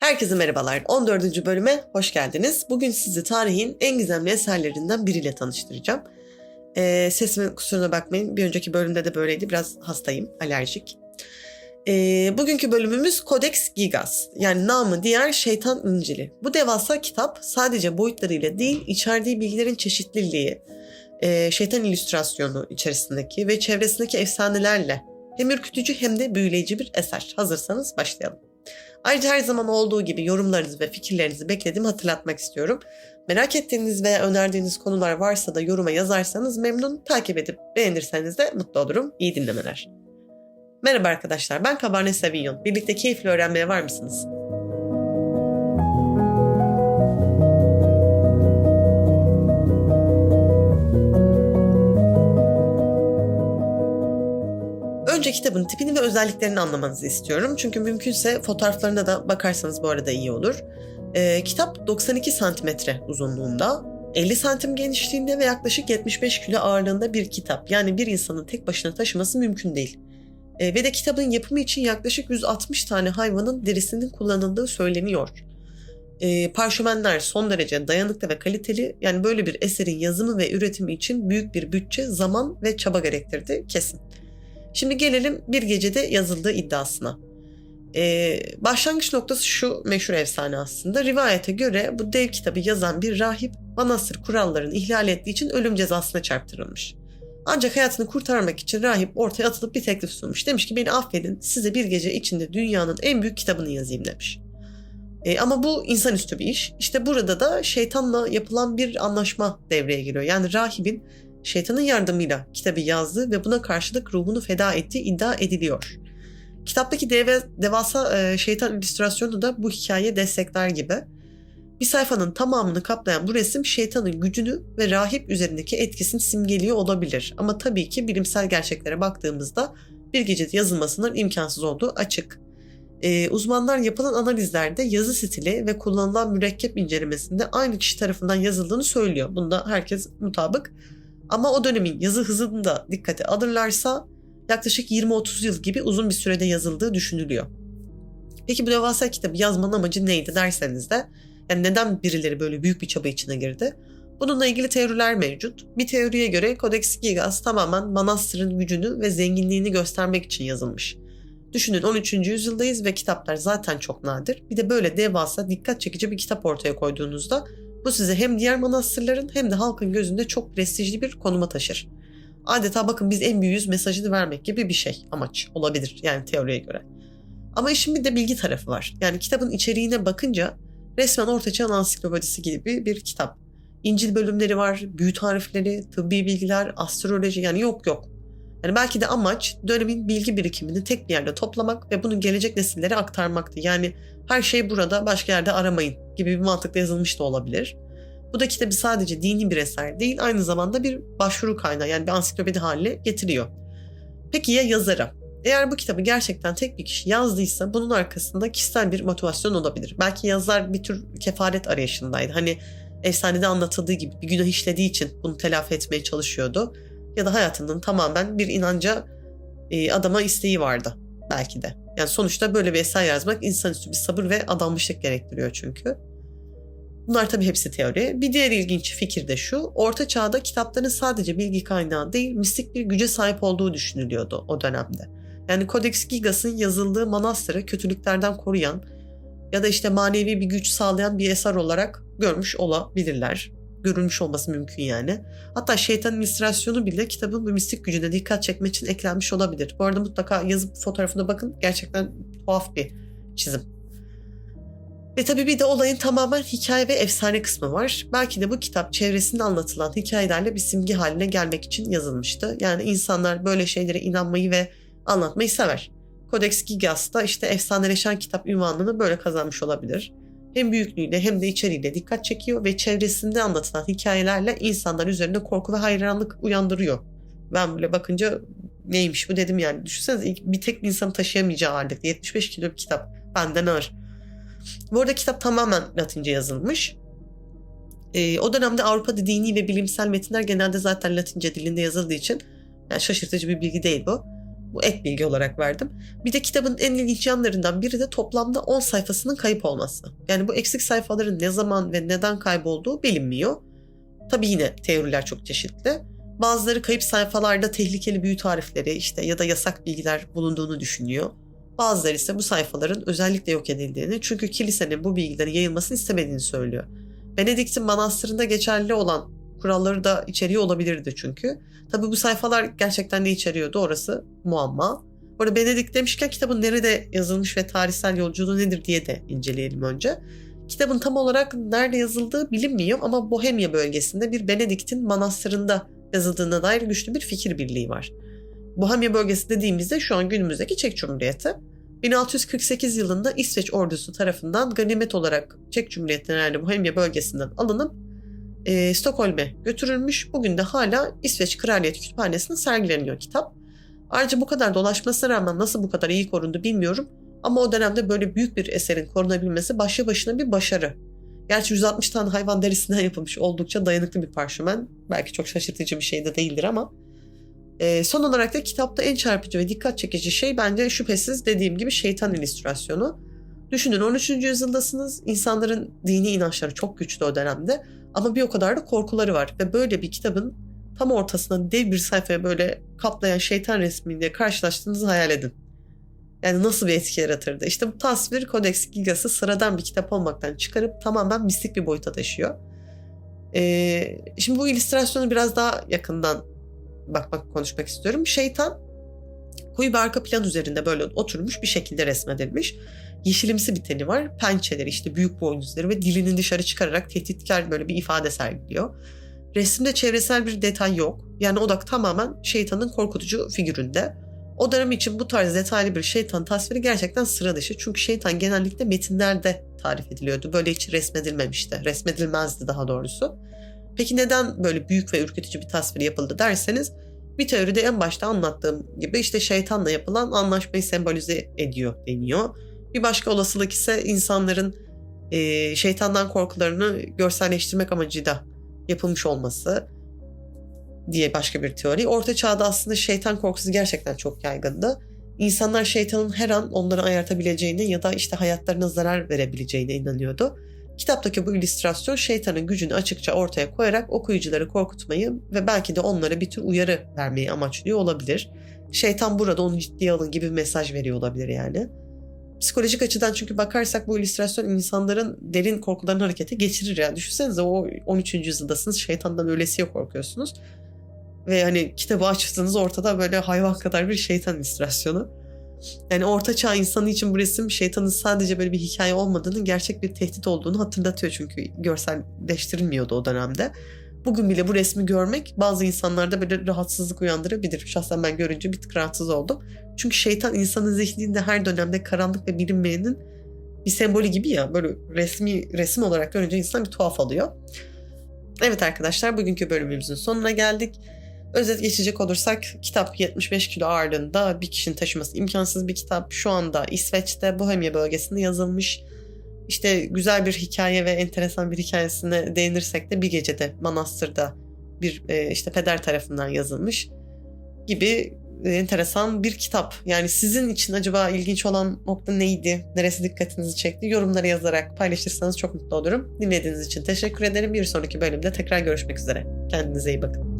Herkese merhabalar. 14. bölüme hoş geldiniz. Bugün sizi tarihin en gizemli eserlerinden biriyle tanıştıracağım. Ee, sesimin kusuruna bakmayın. Bir önceki bölümde de böyleydi. Biraz hastayım, alerjik. Ee, bugünkü bölümümüz Codex Gigas. Yani namı diğer Şeytan İncili. Bu devasa kitap sadece boyutlarıyla değil, içerdiği bilgilerin çeşitliliği, e, şeytan illüstrasyonu içerisindeki ve çevresindeki efsanelerle hem ürkütücü hem de büyüleyici bir eser. Hazırsanız başlayalım. Ayrıca her zaman olduğu gibi yorumlarınızı ve fikirlerinizi beklediğimi hatırlatmak istiyorum. Merak ettiğiniz veya önerdiğiniz konular varsa da yoruma yazarsanız memnun, takip edip beğenirseniz de mutlu olurum. İyi dinlemeler. Merhaba arkadaşlar, ben Cabernet Sauvignon. Birlikte keyifli öğrenmeye var mısınız? Önce kitabın tipini ve özelliklerini anlamanızı istiyorum. Çünkü mümkünse fotoğraflarına da bakarsanız bu arada iyi olur. Ee, kitap 92 santimetre uzunluğunda, 50 santim genişliğinde ve yaklaşık 75 kilo ağırlığında bir kitap. Yani bir insanın tek başına taşıması mümkün değil. Ee, ve de kitabın yapımı için yaklaşık 160 tane hayvanın derisinin kullanıldığı söyleniyor. Ee, parşömenler son derece dayanıklı ve kaliteli. Yani böyle bir eserin yazımı ve üretimi için büyük bir bütçe, zaman ve çaba gerektirdi kesin. Şimdi gelelim bir gecede yazıldığı iddiasına. Ee, başlangıç noktası şu meşhur efsane aslında. Rivayete göre bu dev kitabı yazan bir rahip manastır kurallarını ihlal ettiği için ölüm cezasına çarptırılmış. Ancak hayatını kurtarmak için rahip ortaya atılıp bir teklif sunmuş. Demiş ki beni affedin size bir gece içinde dünyanın en büyük kitabını yazayım demiş. E, ama bu insanüstü bir iş. İşte burada da şeytanla yapılan bir anlaşma devreye giriyor. Yani rahibin şeytanın yardımıyla kitabı yazdı ve buna karşılık ruhunu feda ettiği iddia ediliyor. Kitaptaki deve, devasa e, şeytan illüstrasyonu da bu hikaye destekler gibi. Bir sayfanın tamamını kaplayan bu resim şeytanın gücünü ve rahip üzerindeki etkisini simgeliyor olabilir. Ama tabii ki bilimsel gerçeklere baktığımızda bir gecede yazılmasının imkansız olduğu açık. Ee, uzmanlar yapılan analizlerde yazı stili ve kullanılan mürekkep incelemesinde aynı kişi tarafından yazıldığını söylüyor. Bunda herkes mutabık. Ama o dönemin yazı hızını da dikkate alırlarsa yaklaşık 20-30 yıl gibi uzun bir sürede yazıldığı düşünülüyor. Peki bu devasa kitabı yazmanın amacı neydi derseniz de yani neden birileri böyle büyük bir çaba içine girdi? Bununla ilgili teoriler mevcut. Bir teoriye göre Codex Gigas tamamen manastırın gücünü ve zenginliğini göstermek için yazılmış. Düşünün 13. yüzyıldayız ve kitaplar zaten çok nadir. Bir de böyle devasa dikkat çekici bir kitap ortaya koyduğunuzda bu size hem diğer manastırların hem de halkın gözünde çok prestijli bir konuma taşır. Adeta bakın biz en büyüğüz mesajını vermek gibi bir şey amaç olabilir yani teoriye göre. Ama işin bir de bilgi tarafı var. Yani kitabın içeriğine bakınca resmen ortaçağın ansiklopedisi gibi bir kitap. İncil bölümleri var, büyü tarifleri, tıbbi bilgiler, astroloji yani yok yok. Yani belki de amaç dönemin bilgi birikimini tek bir yerde toplamak ve bunu gelecek nesillere aktarmaktı. Yani her şey burada başka yerde aramayın gibi bir mantıkla yazılmış da olabilir. Bu da kitabı sadece dini bir eser değil aynı zamanda bir başvuru kaynağı yani bir ansiklopedi haline getiriyor. Peki ya yazarı? Eğer bu kitabı gerçekten tek bir kişi yazdıysa bunun arkasında kişisel bir motivasyon olabilir. Belki yazar bir tür kefaret arayışındaydı. Hani efsanede anlatıldığı gibi bir günah işlediği için bunu telafi etmeye çalışıyordu. Ya da hayatının tamamen bir inanca e, adama isteği vardı belki de. Yani sonuçta böyle bir eser yazmak insanüstü bir sabır ve adanmışlık gerektiriyor çünkü. Bunlar tabii hepsi teori. Bir diğer ilginç fikir de şu. Orta çağda kitapların sadece bilgi kaynağı değil, mistik bir güce sahip olduğu düşünülüyordu o dönemde. Yani Codex Gigas'ın yazıldığı manastırı kötülüklerden koruyan ya da işte manevi bir güç sağlayan bir eser olarak görmüş olabilirler. Görülmüş olması mümkün yani. Hatta şeytan illüstrasyonu bile kitabın bu mistik gücüne dikkat çekmek için eklenmiş olabilir. Bu arada mutlaka yazıp fotoğrafına bakın. Gerçekten tuhaf bir çizim. Ve tabii bir de olayın tamamen hikaye ve efsane kısmı var. Belki de bu kitap çevresinde anlatılan hikayelerle bir simge haline gelmek için yazılmıştı. Yani insanlar böyle şeylere inanmayı ve anlatmayı sever. Codex Gigas da işte efsaneleşen kitap ünvanını böyle kazanmış olabilir. Hem büyüklüğüyle hem de içeriğiyle dikkat çekiyor ve çevresinde anlatılan hikayelerle insanlar üzerinde korku ve hayranlık uyandırıyor. Ben böyle bakınca neymiş bu dedim yani. Düşünsenize bir tek bir insanı taşıyamayacağı ağırlıkta 75 kilo bir kitap. Benden ağır. Bu arada kitap tamamen Latince yazılmış. Ee, o dönemde Avrupa'da dini ve bilimsel metinler genelde zaten Latince dilinde yazıldığı için yani şaşırtıcı bir bilgi değil bu. Bu ek bilgi olarak verdim. Bir de kitabın en ilginç yanlarından biri de toplamda 10 sayfasının kayıp olması. Yani bu eksik sayfaların ne zaman ve neden kaybolduğu bilinmiyor. Tabii yine teoriler çok çeşitli. Bazıları kayıp sayfalarda tehlikeli büyü tarifleri işte ya da yasak bilgiler bulunduğunu düşünüyor. Bazıları ise bu sayfaların özellikle yok edildiğini çünkü kilisenin bu bilgilerin yayılmasını istemediğini söylüyor. Benedikt'in manastırında geçerli olan kuralları da içeriyor olabilirdi çünkü. Tabii bu sayfalar gerçekten ne içeriyordu orası muamma. Bu arada Benedikt demişken kitabın nerede yazılmış ve tarihsel yolculuğu nedir diye de inceleyelim önce. Kitabın tam olarak nerede yazıldığı bilinmiyor ama Bohemya bölgesinde bir Benedikt'in manastırında yazıldığına dair güçlü bir fikir birliği var. Bohemya bölgesi dediğimizde şu an günümüzdeki Çek Cumhuriyeti. 1648 yılında İsveç ordusu tarafından ganimet olarak Çek Cumhuriyeti'nin yani Bohemya bölgesinden alınıp e, Stockholm'e götürülmüş. Bugün de hala İsveç Kraliyet Kütüphanesi'nde sergileniyor kitap. Ayrıca bu kadar dolaşmasına rağmen nasıl bu kadar iyi korundu bilmiyorum. Ama o dönemde böyle büyük bir eserin korunabilmesi başlı başına bir başarı. Gerçi 160 tane hayvan derisinden yapılmış oldukça dayanıklı bir parşömen. Belki çok şaşırtıcı bir şey de değildir ama. E, son olarak da kitapta en çarpıcı ve dikkat çekici şey bence şüphesiz dediğim gibi şeytan illüstrasyonu. Düşünün 13. yüzyıldasınız. İnsanların dini inançları çok güçlü o dönemde. Ama bir o kadar da korkuları var. Ve böyle bir kitabın tam ortasına dev bir sayfaya böyle kaplayan şeytan resmiyle karşılaştığınızı hayal edin. Yani nasıl bir etki yaratırdı? İşte bu tasvir Codex Gigas'ı sıradan bir kitap olmaktan çıkarıp tamamen mistik bir boyuta taşıyor. Ee, şimdi bu illüstrasyonu biraz daha yakından bakmak, konuşmak istiyorum. Şeytan koyu bir arka plan üzerinde böyle oturmuş bir şekilde resmedilmiş. Yeşilimsi bir teni var. Pençeleri işte büyük boynuzları ve dilini dışarı çıkararak tehditkar böyle bir ifade sergiliyor. Resimde çevresel bir detay yok. Yani odak tamamen şeytanın korkutucu figüründe. O dönem için bu tarz detaylı bir şeytan tasviri gerçekten sıra dışı. Çünkü şeytan genellikle metinlerde tarif ediliyordu. Böyle hiç resmedilmemişti. Resmedilmezdi daha doğrusu. Peki neden böyle büyük ve ürkütücü bir tasvir yapıldı derseniz bir teoride en başta anlattığım gibi işte şeytanla yapılan anlaşmayı sembolize ediyor deniyor. Bir başka olasılık ise insanların e, şeytandan korkularını görselleştirmek amacıyla yapılmış olması diye başka bir teori. Orta çağda aslında şeytan korkusu gerçekten çok yaygındı. İnsanlar şeytanın her an onları ayartabileceğine ya da işte hayatlarına zarar verebileceğine inanıyordu. Kitaptaki bu illüstrasyon şeytanın gücünü açıkça ortaya koyarak okuyucuları korkutmayı ve belki de onlara bir tür uyarı vermeyi amaçlıyor olabilir. Şeytan burada onu ciddiye alın gibi mesaj veriyor olabilir yani. Psikolojik açıdan çünkü bakarsak bu illüstrasyon insanların derin korkularını harekete geçirir yani. Düşünsenize o 13. yüzyıldasınız şeytandan öylesiye korkuyorsunuz. Ve hani kitabı açtığınız ortada böyle hayvan kadar bir şeytan illüstrasyonu. Yani orta çağ insanı için bu resim şeytanın sadece böyle bir hikaye olmadığını gerçek bir tehdit olduğunu hatırlatıyor çünkü görselleştirilmiyordu o dönemde. Bugün bile bu resmi görmek bazı insanlarda böyle rahatsızlık uyandırabilir. Şahsen ben görünce bir tık rahatsız oldum. Çünkü şeytan insanın zihninde her dönemde karanlık ve bilinmeyenin bir sembolü gibi ya. Böyle resmi resim olarak görünce insan bir tuhaf oluyor. Evet arkadaşlar bugünkü bölümümüzün sonuna geldik. Özet geçecek olursak kitap 75 kilo ağırlığında bir kişinin taşıması imkansız bir kitap. Şu anda İsveç'te Bohemia bölgesinde yazılmış. İşte güzel bir hikaye ve enteresan bir hikayesine değinirsek de bir gecede manastırda bir e, işte peder tarafından yazılmış gibi enteresan bir kitap. Yani sizin için acaba ilginç olan nokta neydi? Neresi dikkatinizi çekti? Yorumlara yazarak paylaşırsanız çok mutlu olurum. Dinlediğiniz için teşekkür ederim. Bir sonraki bölümde tekrar görüşmek üzere. Kendinize iyi bakın.